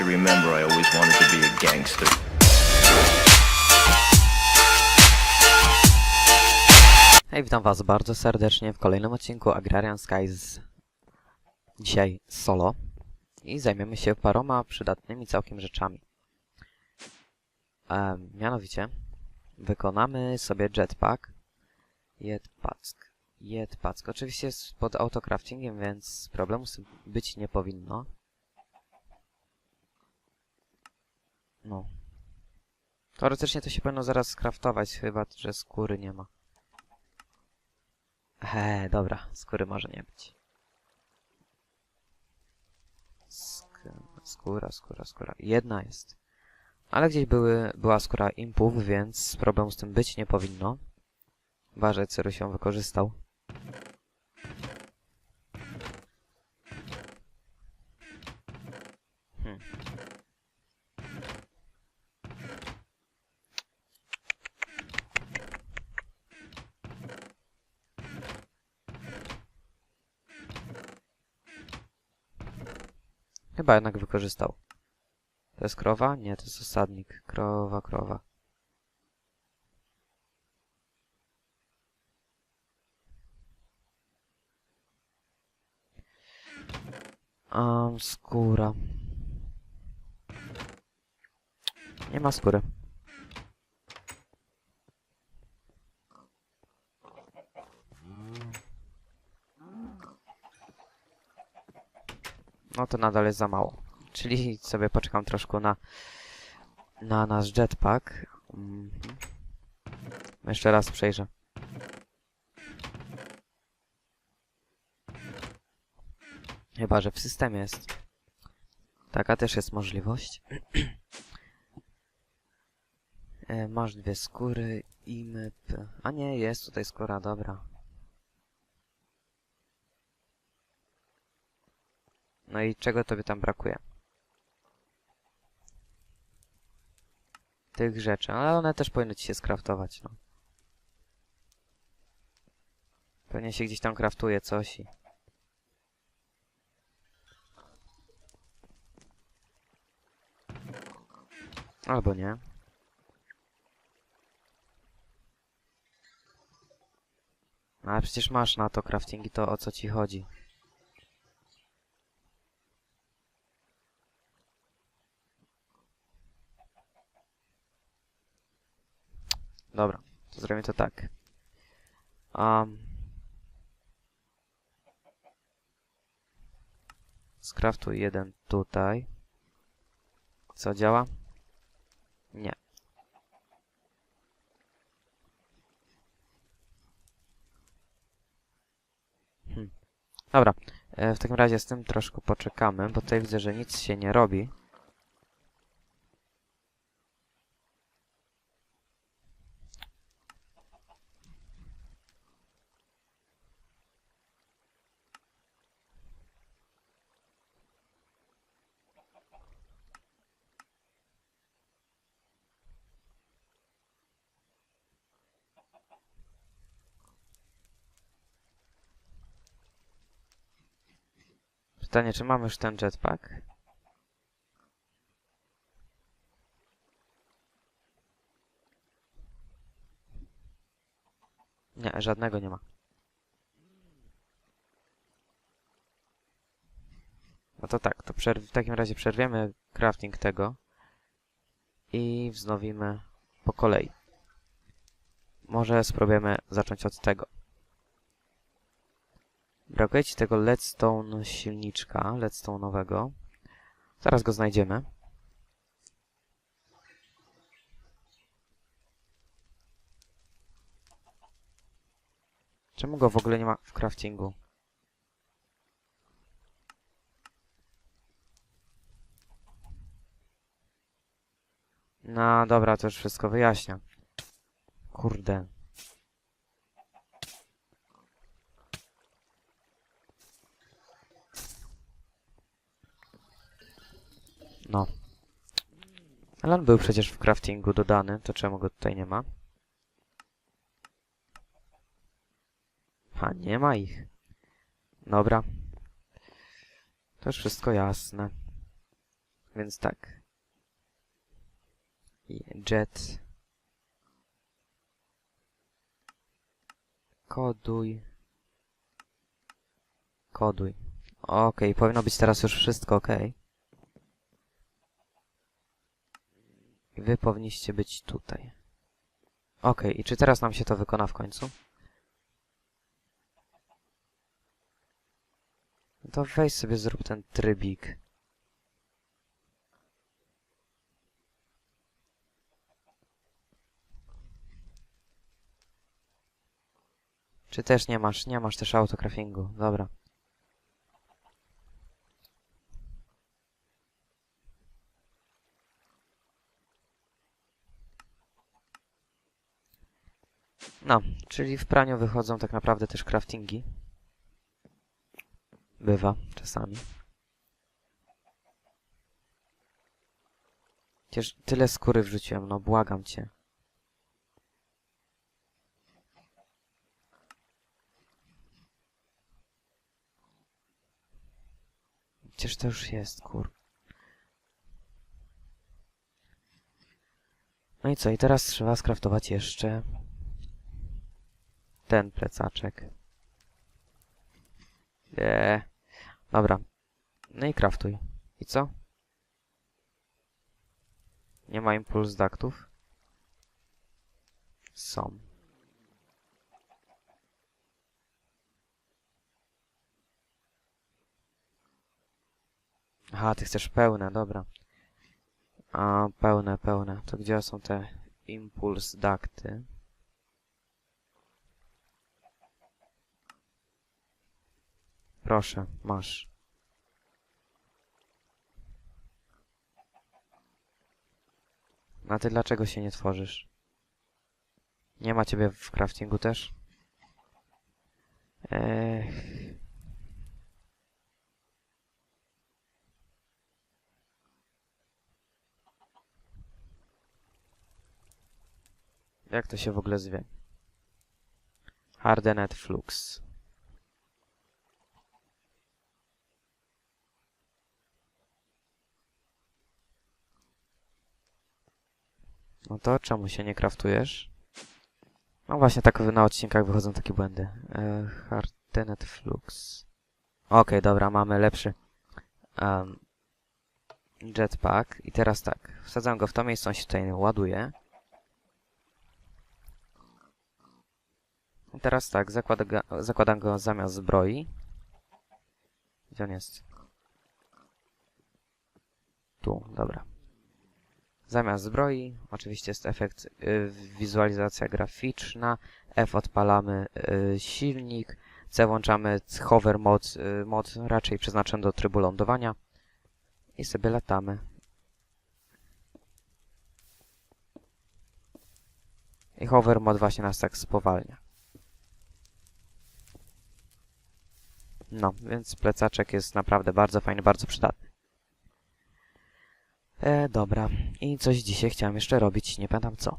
Remember I always wanted to be a gangster. Hej, witam was bardzo serdecznie w kolejnym odcinku Agrarian Skies. Dzisiaj solo. I zajmiemy się paroma przydatnymi całkiem rzeczami. Em, mianowicie, wykonamy sobie jetpack. Jetpack. Jetpack. Oczywiście jest pod autocraftingiem, więc problemu być nie powinno. No. Teoretycznie to się powinno zaraz skraftować, chyba że skóry nie ma. He, dobra, skóry może nie być. Sk skóra, skóra, skóra. Jedna jest. Ale gdzieś były, była skóra impów, więc problemu z tym być nie powinno. Ważę, Cyru się wykorzystał. Hmm. Chyba jednak wykorzystał. To jest krowa? Nie, to jest osadnik. Krowa, krowa. Um, skóra. Nie ma skóry. No to nadal jest za mało. Czyli sobie poczekam troszkę na, na nasz jetpack. Mhm. Jeszcze raz przejrzę. Chyba, że w systemie jest. Taka też jest możliwość. e, masz dwie skóry i. A nie, jest tutaj skóra, dobra. No i czego tobie tam brakuje? Tych rzeczy, ale one też powinny ci się skraftować, no. Pewnie się gdzieś tam kraftuje coś i... Albo nie. No, Ale przecież masz na to craftingi, to o co ci chodzi? Dobra, to zrobimy to tak. Um, skraftuj jeden tutaj. Co działa? Nie. Hm. Dobra, e, w takim razie z tym troszkę poczekamy, bo tutaj widzę, że nic się nie robi. Pytanie, czy mamy już ten jetpack? Nie, żadnego nie ma. No to tak, to w takim razie przerwiemy crafting tego i wznowimy po kolei. Może spróbujemy zacząć od tego. Brakuje ci tego Leadstone silniczka, Leadstone'owego. Zaraz go znajdziemy. Czemu go w ogóle nie ma w craftingu? No dobra, to już wszystko wyjaśnia. Kurde. No. Ale on był przecież w craftingu dodany, to czemu go tutaj nie ma? A, nie ma ich. Dobra. To już wszystko jasne. Więc tak. Jet. Koduj. Koduj. Okej, powinno być teraz już wszystko ok. I wy powinniście być tutaj. Okej, i czy teraz nam się to wykona w końcu? To weź sobie zrób ten trybik. Czy też nie masz? Nie masz też autocraftingu. Dobra. No, czyli w praniu wychodzą tak naprawdę też craftingi. Bywa, czasami. Przecież tyle skóry wrzuciłem, no błagam cię. Przecież to już jest, kur... No i co, i teraz trzeba skraftować jeszcze ten plecaczek. Nie. Dobra. No i kraftuj. I co? Nie ma impuls daktów? Są. Aha, ty chcesz pełne, dobra. A, pełne, pełne. To gdzie są te impuls dakty? Proszę, masz. A ty dlaczego się nie tworzysz? Nie ma ciebie w craftingu też? Ech. Jak to się w ogóle zwie? Hardened Flux. No to czemu się nie kraftujesz? No właśnie, tak na odcinkach wychodzą takie błędy. E, Flux. Okej, dobra, mamy lepszy um, jetpack. I teraz tak, wsadzam go w to miejsce, on się tutaj ładuje. I teraz tak, zakłada ga, zakładam go zamiast zbroi. Gdzie on jest? Tu, dobra. Zamiast zbroi, oczywiście jest efekt y, wizualizacja graficzna, F odpalamy y, silnik, C włączamy hover mod, y, mod raczej przeznaczony do trybu lądowania i sobie latamy. I hover mod właśnie nas tak spowalnia. No, więc plecaczek jest naprawdę bardzo fajny, bardzo przydatny. E, dobra. I coś dzisiaj chciałem jeszcze robić, nie pamiętam co.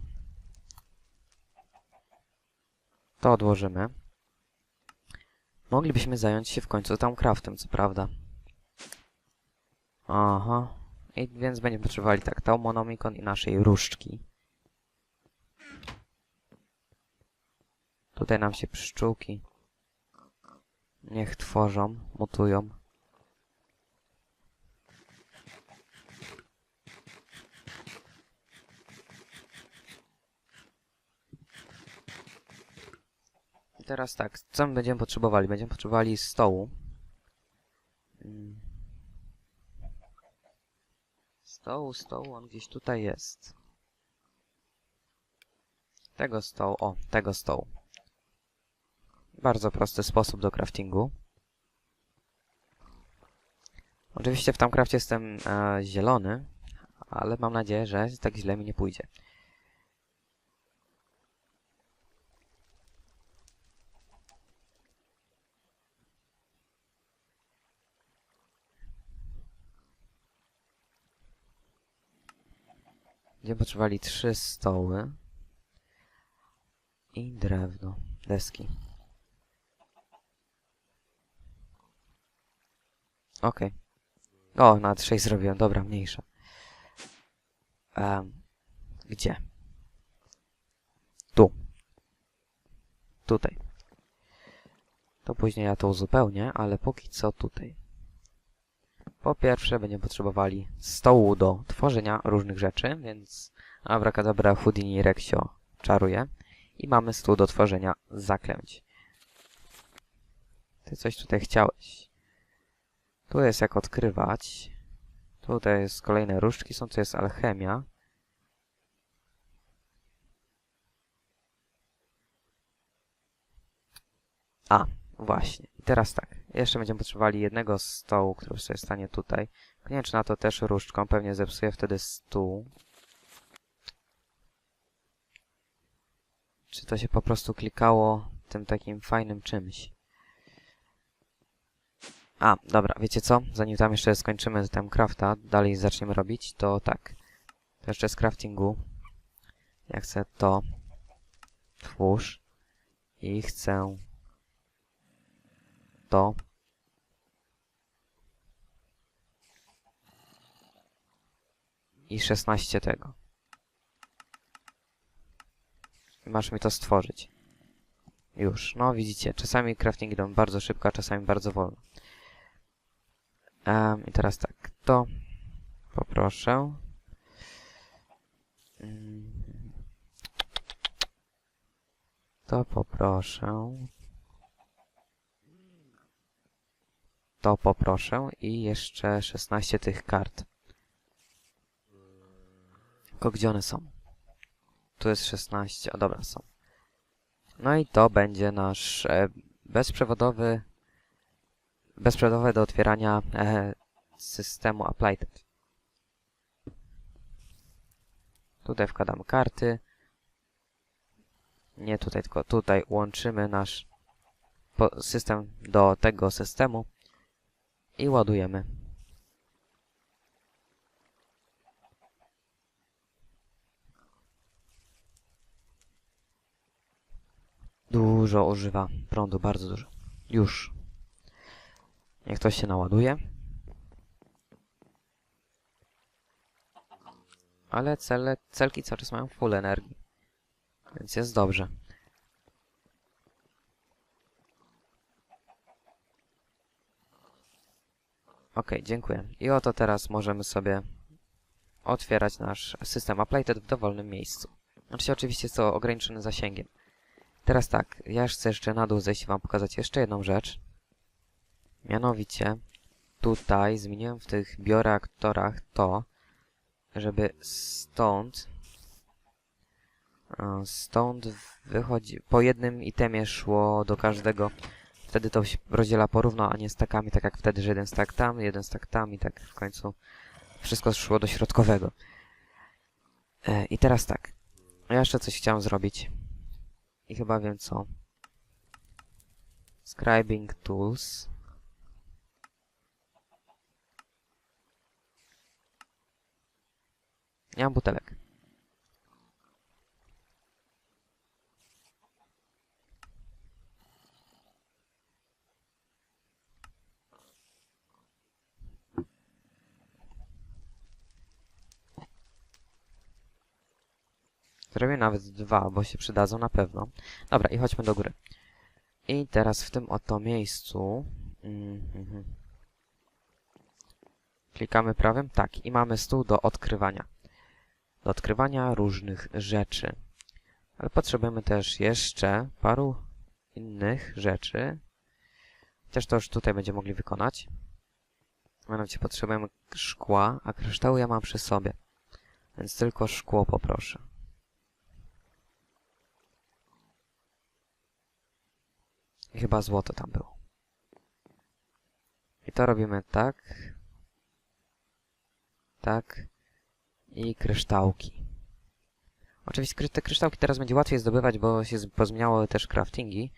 To odłożymy. Moglibyśmy zająć się w końcu tam craftem, co prawda. Aha. I więc będziemy potrzebowali tak, Taumonomikon i naszej różdżki. Tutaj nam się pszczółki niech tworzą, mutują. I teraz tak, co my będziemy potrzebowali? Będziemy potrzebowali stołu. Stołu, stołu, on gdzieś tutaj jest. Tego stołu, o, tego stołu. Bardzo prosty sposób do craftingu. Oczywiście w Tamcrafcie jestem e, zielony, ale mam nadzieję, że tak źle mi nie pójdzie. Będziemy potrzebowali trzy stoły i drewno, deski. Okej. O, nawet 6 zrobiłem, dobra, mniejsza. Em, gdzie? Tu. Tutaj. To później ja to uzupełnię, ale póki co tutaj. Po pierwsze będziemy potrzebowali stołu do tworzenia różnych rzeczy, więc Abracadabra, Houdini, Rexio czaruje. I mamy stół do tworzenia zaklęć. Ty coś tutaj chciałeś. Tu jest jak odkrywać. Tutaj jest kolejne różdżki, są tu jest alchemia. A, właśnie. I teraz tak. Jeszcze będziemy potrzebowali jednego stołu, który sobie stanie tutaj. Nie wiem, czy na to też różdżką. Pewnie zepsuję wtedy stół. Czy to się po prostu klikało tym takim fajnym czymś. A, dobra, wiecie co? Zanim tam jeszcze skończymy ten crafta, dalej zaczniemy robić, to tak. To jeszcze z craftingu. Ja chcę to. Twórz. I chcę to. I 16 tego. I masz mi to stworzyć. Już. No widzicie, czasami crafting idą bardzo szybko, a czasami bardzo wolno. Um, I teraz tak, to poproszę. Mm. To poproszę. To poproszę i jeszcze 16 tych kart. Tylko gdzie one są? Tu jest 16, o dobra, są. No i to będzie nasz e, bezprzewodowy bezprzewodowe do otwierania e, systemu Applied. Tutaj wkładamy karty. Nie tutaj, tylko tutaj łączymy nasz system do tego systemu i ładujemy. Dużo używa prądu, bardzo dużo. Już. Niech to się naładuje. Ale cele, celki cały czas mają full energii. Więc jest dobrze. Ok, dziękuję. I oto teraz możemy sobie otwierać nasz system Applied w dowolnym miejscu. Znaczy oczywiście jest to ograniczone zasięgiem. Teraz tak, ja chcę jeszcze na dół zejść i wam pokazać jeszcze jedną rzecz. Mianowicie tutaj zmieniłem w tych bioreaktorach to, żeby stąd e, stąd wychodzi, po jednym itemie szło do każdego, wtedy to się rozdziela porówno, a nie stakami, tak jak wtedy, że jeden stak tam, jeden stak tam i tak w końcu wszystko szło do środkowego. E, I teraz tak, ja jeszcze coś chciałem zrobić i chyba wiem co. Scribing Tools. Nie mam butelek. Zrobię nawet dwa, bo się przydadzą na pewno. Dobra, i chodźmy do góry. I teraz w tym oto miejscu... Mm, mhm. Klikamy prawym? Tak. I mamy stół do odkrywania do odkrywania różnych rzeczy. Ale potrzebujemy też jeszcze paru innych rzeczy. Chociaż to już tutaj będziemy mogli wykonać. Mianowicie potrzebujemy szkła, a kryształu ja mam przy sobie. Więc tylko szkło poproszę. I chyba złoto tam było. I to robimy tak. Tak i kryształki. Oczywiście te kryształki teraz będzie łatwiej zdobywać, bo się pozmieniały też craftingi.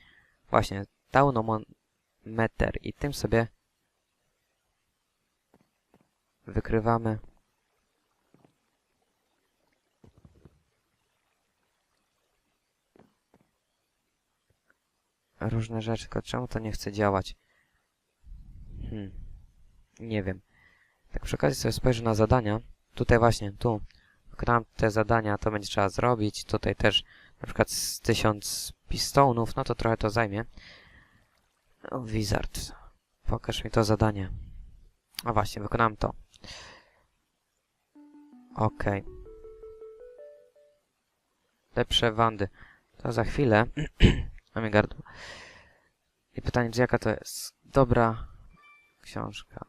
Właśnie, taunometer i tym sobie wykrywamy różne rzeczy, tylko czemu to nie chce działać? Hmm. Nie wiem. Tak przy okazji sobie spojrzę na zadania. Tutaj właśnie, tu. wykonałem te zadania, to będzie trzeba zrobić. Tutaj też na przykład z tysiąc pistonów, no to trochę to zajmie. O, Wizard, pokaż mi to zadanie. A właśnie, wykonałem to. Okej. Lepsze wandy. To za chwilę. Mamy gardło. I pytanie, czy jaka to jest dobra książka.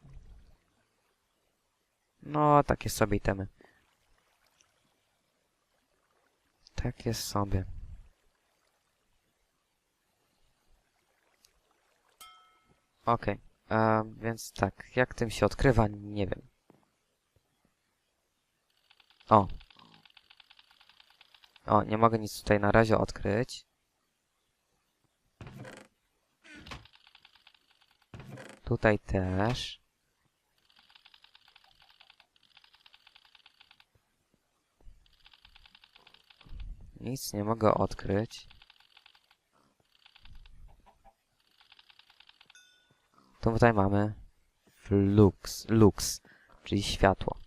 No, takie sobie itemy. Takie sobie. Okej, okay. więc tak, jak tym się odkrywa, nie wiem. O. O, nie mogę nic tutaj na razie odkryć. Tutaj też. Nic nie mogę odkryć. Tutaj mamy flux, lux, czyli światło.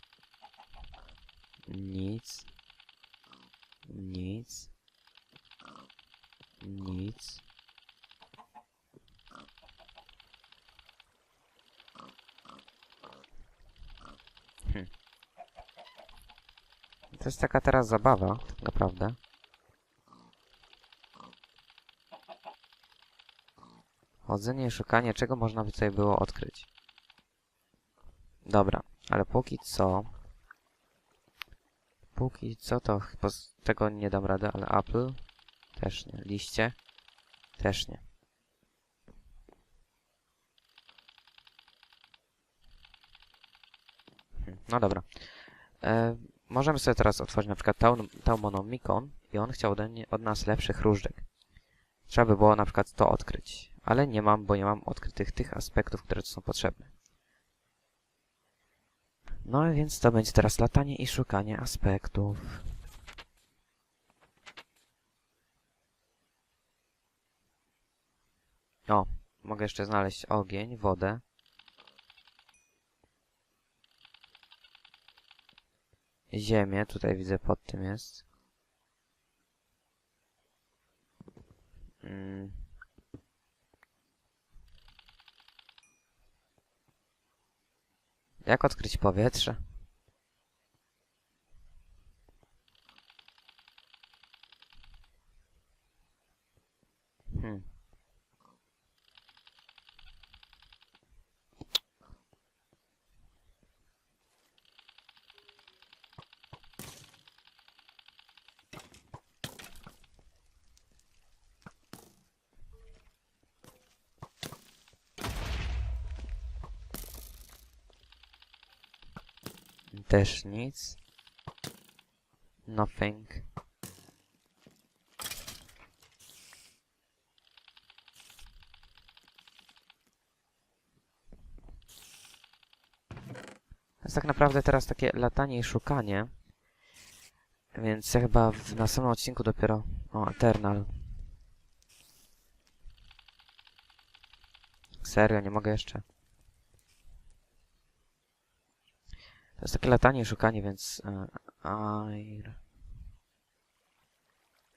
Nic. Nic. Nic. To jest taka teraz zabawa, naprawdę. Chodzenie i szukanie, czego można by tutaj było odkryć. Dobra, ale póki co... Póki co to chyba tego nie dam rady, ale Apple też nie. Liście też nie. Hm, No dobra. E, możemy sobie teraz otworzyć na przykład Taun- Taumonomicon i on chciał ode mnie, od nas lepszych różdżek. Trzeba by było na przykład to odkryć, ale nie mam, bo nie mam odkrytych tych aspektów, które tu są potrzebne. No więc to będzie teraz latanie i szukanie aspektów. O, mogę jeszcze znaleźć ogień, wodę. Ziemię, tutaj widzę pod tym jest. Mm. Jak odkryć powietrze? Hmm. Też nic. Nothing. Jest tak naprawdę teraz takie latanie i szukanie. Więc ja chyba w następnym odcinku dopiero... O, Eternal. Serio, nie mogę jeszcze. To jest takie latanie i szukanie, więc... e, Air...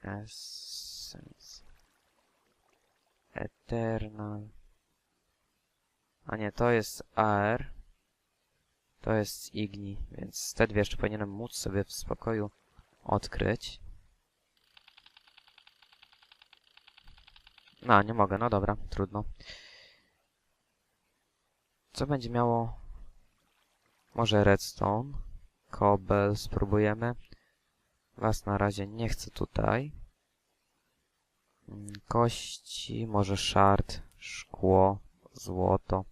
Essence... Eternal... A nie, to jest AR. To jest Igni, więc te dwie jeszcze powinienem móc sobie w spokoju odkryć. No, nie mogę, no dobra, trudno. Co będzie miało... Może redstone? Cobble spróbujemy. Was na razie nie chcę tutaj. Mm, Kości, może shard, szkło, złoto.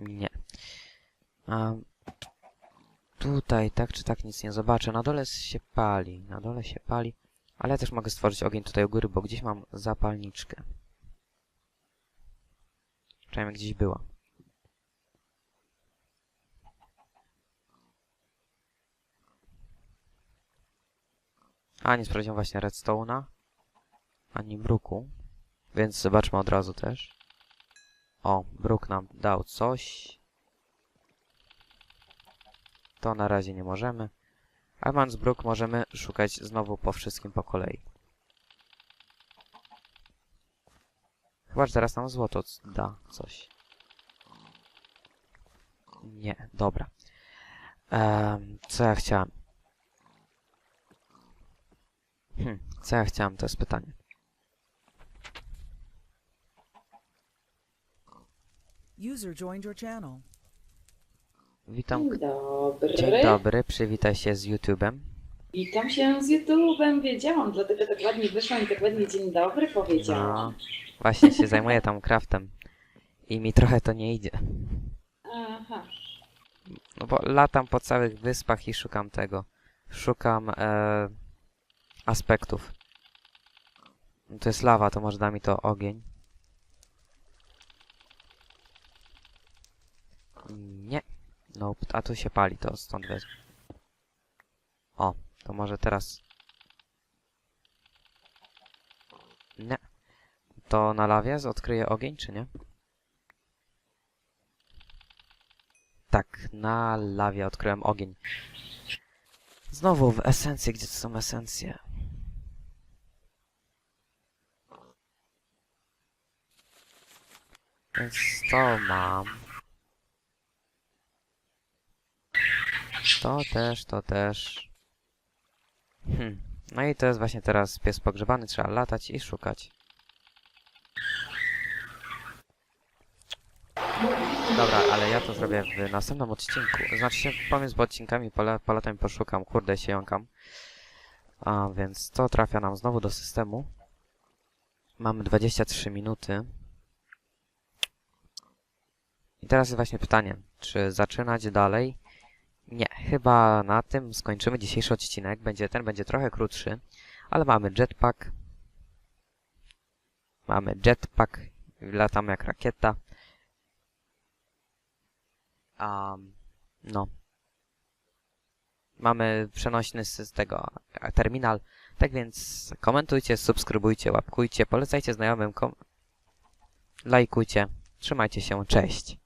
Nie. A tutaj tak czy tak nic nie zobaczę. Na dole się pali, na dole się pali. Ale ja też mogę stworzyć ogień tutaj u góry, bo gdzieś mam zapalniczkę. Przynajmniej gdzieś była. A, nie sprawdziłem właśnie redstone'a. Ani bruku. Więc zobaczmy od razu też. O, bruk nam dał coś. To na razie nie możemy. A mając bruk możemy szukać znowu po wszystkim po kolei. Chyba, że teraz nam złoto da coś. Nie, dobra. Em, co ja chciałem? Hm, co ja chciałem, to jest pytanie. User joined your channel. Witam. Dzień dobry. Dzień dobry, przywitaj się z YouTube'em. Witam się z YouTube'em, wiedziałam, dlatego tak ładnie wyszłam i tak ładnie dzień dobry No, powiedziałam. właśnie się zajmuję tam craftem. I mi trochę to nie idzie. Aha. No bo latam po całych wyspach i szukam tego. Szukam e, aspektów. No To jest lawa, to może da mi to ogień. Nie. No, a tu się pali, to stąd wezmę. O, to może teraz... Nie. To na lawie odkryje ogień, czy nie? Tak, na lawie odkryłem ogień. Znowu w esencji, gdzie to są esencje? Więc to mam. To też, to też. Hmm. No i to jest właśnie teraz pies pogrzebany, trzeba latać i szukać. Dobra, ale ja to zrobię w następnym odcinku. Znaczy się, pomiędzy odcinkami pole, poletem poszukam, kurde się jąkam. A więc to trafia nam znowu do systemu. Mamy 23 minuty. I teraz jest właśnie pytanie, czy zaczynać dalej? Nie, chyba na tym skończymy dzisiejszy odcinek. Będzie ten będzie trochę krótszy, ale mamy jetpack. Mamy jetpack, latamy jak rakieta. Um, no. Mamy przenośny z tego e, terminal. Tak więc komentujcie, subskrybujcie, łapkujcie, polecajcie znajomym, lajkujcie. Trzymajcie się, cześć.